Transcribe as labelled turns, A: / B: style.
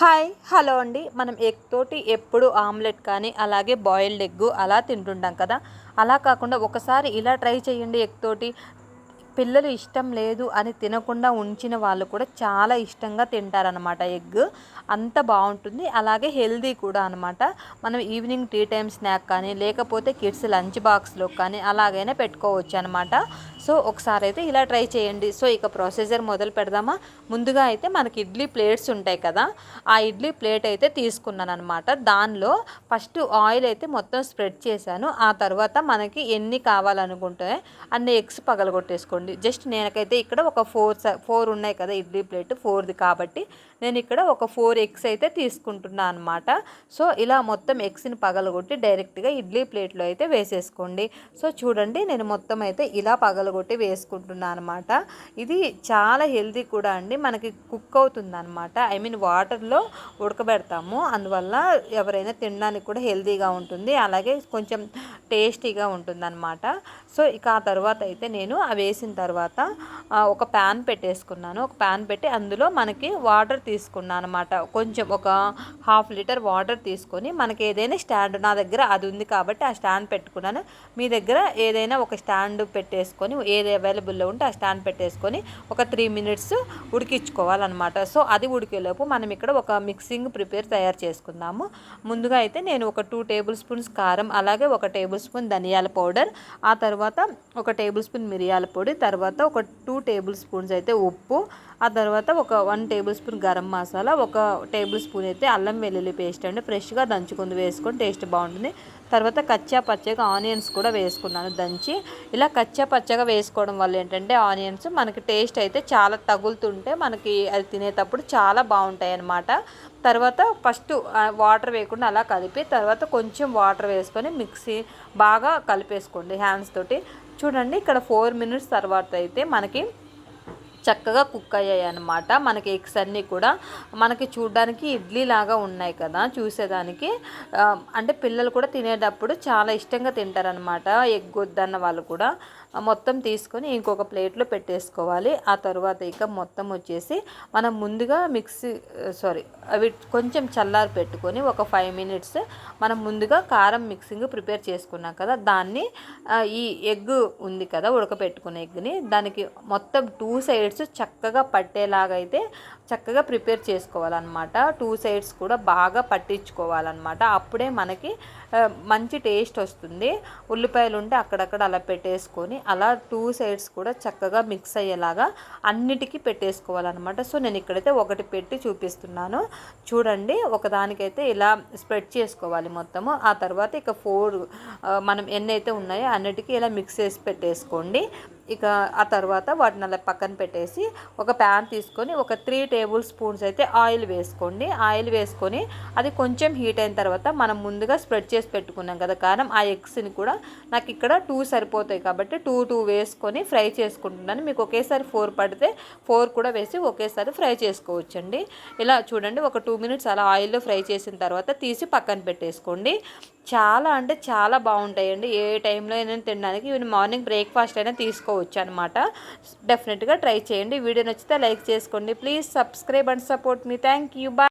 A: Hi hello అండి. మనం egg తోటి ఎప్పుడు ఆమ్లెట్ కానీ అలాగే బాయిల్డ్ ఎగ్ అలా తింటుంటాం కదా. అలా కాకుండా ఒకసారి ఇలా ట్రై చేయండి ఎగ్ తోటి. పిల్లలు ఇష్టం లేదు అని తినకుండా ఉంచిన వాళ్ళు కూడా చాలా ఇష్టంగా తింటారనమాట ఎగ్. అంత బాగుంటుంది. అలాగే హెల్దీ కూడా అనమాట మనం ఈవినింగ్ టీ టైం స్నాక్ కానీ లేకపోతే కిడ్స్ లంచ్ బాక్స్లో కానీ అలాగైనా పెట్టుకోవచ్చు అనమాట సో ఒకసారి అయితే ఇలా ట్రై చేయండి. సో ఇక ప్రొసీజర్ మొదలు పెడదామా? ముందుగా అయితే మనకి ఇడ్లీ ప్లేట్స్ ఉంటాయి కదా ఆ ఇడ్లీ ప్లేట్ అయితే తీసుకున్నాను అనమాట దానిలో ఫస్ట్ ఆయిల్ అయితే మొత్తం స్ప్రెడ్ చేశాను. ఆ తర్వాత మనకి ఎన్ని కావాలనుకుంటే అన్ని ఎగ్స్ పగలగొట్టేసుకోండి. జస్ట్ నేనకైతే ఇక్కడ ఒక ఫోర్ ఫోర్ ఉన్నాయి కదా ఇడ్లీ ప్లేట్ ఫోర్ది కాబట్టి నేను ఇక్కడ ఒక ఫోర్ ఎగ్స్ అయితే తీసుకుంటున్నాను అనమాట సో ఇలా మొత్తం ఎగ్స్ని పగలగొట్టి డైరెక్ట్గా ఇడ్లీ ప్లేట్లో అయితే వేసేసుకోండి. సో చూడండి నేను మొత్తం అయితే ఇలా పగలగొట్టి వేసుకుంటున్నాను అనమాట ఇది చాలా హెల్దీ కూడా అండి. మనకి కుక్ అవుతుంది అనమాట ఐ మీన్ వాటర్లో ఉడకబెడతాము. అందువల్ల ఎవరైనా తినడానికి కూడా హెల్దీగా ఉంటుంది. అలాగే కొంచెం టేస్టీగా ఉంటుంది అనమాట సో ఇక ఆ తర్వాత అయితే నేను అవి వేసిన తర్వాత ఒక ప్యాన్ పెట్టేసుకున్నాను. ఒక ప్యాన్ పెట్టి అందులో మనకి వాటర్ తీసుకున్నాను అనమాట కొంచెం ఒక హాఫ్ లీటర్ వాటర్ తీసుకొని మనకి ఏదైనా స్టాండ్ నా దగ్గర అది ఉంది కాబట్టి ఆ స్టాండ్ పెట్టుకున్నాను. మీ దగ్గర ఏదైనా ఒక స్టాండ్ పెట్టేసుకొని ఏది అవైలబుల్లో ఉంటే ఆ స్టాండ్ పెట్టేసుకొని ఒక త్రీ మినిట్స్ ఉడికించుకోవాలన్నమాట. సో అది ఉడికేలోపు మనం ఇక్కడ ఒక మిక్సింగ్ ప్రిపేర్ తయారు చేసుకుందాము. ముందుగా అయితే నేను ఒక టూ టేబుల్ స్పూన్స్ కారం అలాగే ఒక టేబుల్ స్పూన్ ధనియాల పౌడర్ ఆ తర్వాత ఒక టేబుల్ స్పూన్ మిరియాల పొడి తర్వాత ఒక టూ టేబుల్ స్పూన్స్ అయితే ఉప్పు ఆ తర్వాత ఒక one tablespoon garam masala ఒక టేబుల్ స్పూన్ అయితే అల్లం వెల్లుల్లి పేస్ట్ అండి. ఫ్రెష్గా దంచుకుంది వేసుకొని టేస్ట్ బాగుంటుంది. తర్వాత కచ్చా పచ్చగా ఆనియన్స్ కూడా వేసుకున్నాను దంచి. ఇలా కచ్చా పచ్చగా వేసుకోవడం వల్ల ఏంటంటే ఆనియన్స్ మనకి టేస్ట్ అయితే చాలా తగులుతుంటే మనకి అది తినేటప్పుడు చాలా బాగుంటాయి అన్నమాట తర్వాత ఫస్ట్ వాటర్ వేయకుండా అలా కలిపి తర్వాత కొంచెం వాటర్ వేసుకొని మిక్సీ బాగా కలిపేసుకోండి హ్యాండ్స్ తోటి. చూడండి ఇక్కడ ఫోర్ మినిట్స్ తర్వాత అయితే మనకి చక్కగా కుక్ అయ్యాయి అనమాట మనకి ఎగ్స్ అన్నీ కూడా మనకి చూడడానికి ఇడ్లీ లాగా ఉన్నాయి కదా చూసేదానికి. అంటే పిల్లలు కూడా తినేటప్పుడు చాలా ఇష్టంగా తింటారనమాట ఎగ్ వద్దన్న వాళ్ళు కూడా మొత్తం తీసుకొని ఇంకొక ప్లేట్లో పెట్టేసుకోవాలి. ఆ తర్వాత ఇక మొత్తం వచ్చేసి మనం ముందుగా మిక్సీ సారీ అవి కొంచెం చల్లారి పెట్టుకొని ఒక ఫైవ్ మినిట్స్ మనం ముందుగా కారం మిక్సింగ్ ప్రిపేర్ చేసుకున్నాం కదా దాన్ని ఈ ఎగ్ ఉంది కదా ఉడకపెట్టుకునే ఎగ్ని దానికి మొత్తం టూ సైడ్స్ చక్కగా పట్టేలాగా అయితే చక్కగా ప్రిపేర్ చేసుకోవాలన్నమాట. టూ సైడ్స్ కూడా బాగా పట్టించుకోవాలన్నమాట. అప్పుడే మనకి మంచి టేస్ట్ వస్తుంది. ఉల్లిపాయలు ఉంటే అక్కడక్కడ అలా పెట్టేసుకొని అలా టూ సైడ్స్ కూడా చక్కగా మిక్స్ అయ్యేలాగా అన్నిటికీ పెట్టేసుకోవాలన్నమాట. సో నేను ఇక్కడైతే ఒకటి పెట్టి చూపిస్తున్నాను. చూడండి ఒకదానికైతే ఇలా స్ప్రెడ్ చేసుకోవాలి మొత్తము. ఆ తర్వాత ఇక ఫోర్ మనం ఎన్ని అయితే ఉన్నాయో అన్నిటికీ ఇలా మిక్స్ చేసి పెట్టేసుకోండి. ఇక ఆ తర్వాత వాటిని అలా పక్కన పెట్టేసి ఒక ప్యాన్ తీసుకొని ఒక త్రీ టేబుల్ స్పూన్స్ అయితే ఆయిల్ వేసుకోండి. ఆయిల్ వేసుకొని అది కొంచెం హీట్ అయిన తర్వాత మనం ముందుగా స్ప్రెడ్ చేసి పెట్టుకున్నాం కదా. కారం ఆ ఎగ్స్ని కూడా నాకు ఇక్కడ టూ సరిపోతాయి కాబట్టి టూ టూ వేసుకొని ఫ్రై చేసుకుంటున్నాను. మీకు ఒకేసారి ఫోర్ పడితే ఫోర్ కూడా వేసి ఒకేసారి ఫ్రై చేసుకోవచ్చండి. ఇలా చూడండి ఒక టూ మినిట్స్ అలా ఆయిల్లో ఫ్రై చేసిన తర్వాత తీసి పక్కన పెట్టేసుకోండి. చాలా అంటే చాలా బాగుంటాయండి. ఏ టైంలో అయినా తినడానికి ఈవెన్ మార్నింగ్ బ్రేక్ఫాస్ట్ అయినా తీసుకోవచ్చు అనమాట డెఫినెట్గా ట్రై చేయండి. వీడియో నచ్చితే లైక్ చేసుకోండి. Please subscribe and support me. Thank you. Bye